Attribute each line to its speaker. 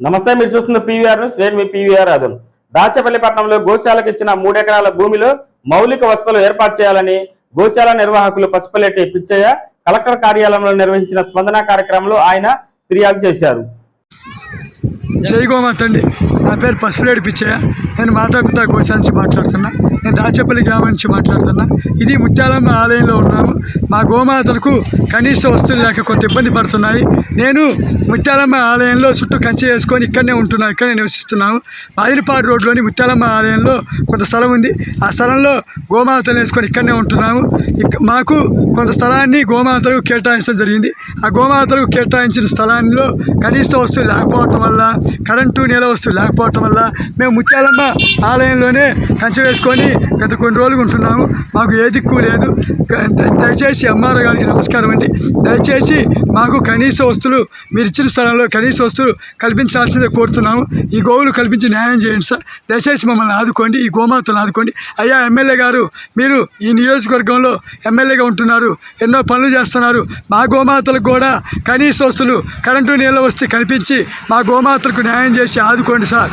Speaker 1: నమస్తే మీరు చూస్తున్న పీవీఆర్ న్యూస్. నేను మీ పీవీఆర్ అదున్ దాచపల్లిపట్నంలో గోశాలకు ఇచ్చిన మూడెకరాల భూమిలో మౌలిక వసతులు ఏర్పాటు చేయాలని గోశాల నిర్వాహకులు పసుపల్లెట్టి పిచ్చయ్య కలెక్టర్ కార్యాలయంలో నిర్వహించిన స్పందన కార్యక్రమంలో ఆయన ఫిర్యాదు చేశారు.
Speaker 2: జై అండి. నా పేరు పసుపులేడు పిచ్చయ్య. నేను మాతాపిత గోశాల నుంచి మాట్లాడుతున్నా. నేను దాచేపల్లి గ్రామం నుంచి మాట్లాడుతున్నా. ఇది ముత్యాలమ్మ ఆలయంలో ఉన్నాము. మా గోమాతలకు కనీస వస్తువులు లేక కొంత ఇబ్బంది పడుతున్నాయి. నేను ముత్యాలమ్మ ఆలయంలో చుట్టూ కంచె వేసుకొని ఇక్కడనే ఉంటున్నాను ఇక్కడనే నివసిస్తున్నాము. మాదిరిపాడు రోడ్లోని ముత్యాలమ్మ ఆలయంలో కొంత స్థలం ఉంది. ఆ స్థలంలో గోమాతలు వేసుకొని ఇక్కడనే ఉంటున్నాము. మాకు కొంత స్థలాన్ని గోమాతలకు కేటాయించడం జరిగింది. ఆ గోమాతలకు కేటాయించిన స్థలాల్లో కనీస వస్తువులు లేకపోవటం వల్ల కరెంటు నీళ్ళ వస్తువులు లేకపోవటం వల్ల మేము ముత్యాలమ్మ ఆలయంలోనే కంచె వేసుకొని గత కొన్ని రోజులు ఉంటున్నాము. మాకు ఏ దిక్కు లేదు. దయచేసి అమ్మారావు గారికి నమస్కారం అండి. దయచేసి మాకు కనీస వస్తువులు మీరు ఇచ్చిన స్థలంలో కనీస వస్తువులు కల్పించాల్సిందే కోరుతున్నాము. ఈ గోవులు కల్పించి న్యాయం చేయండి సార్. దయచేసి మమ్మల్ని ఆదుకోండి ఈ గోమాతను ఆదుకోండి. అయ్యా ఎమ్మెల్యే గారు మీరు ఈ నియోజకవర్గంలో ఎమ్మెల్యేగా ఉంటున్నారు. ఎన్నో పనులు చేస్తున్నారు. మా గోమాతలకు కూడా కనీస వస్తువులు కరెంటు నీళ్ళ వస్తే కల్పించి మా గోమాత గోమాతలకు న్యాయం చేసి ఆదుకోండి సార్.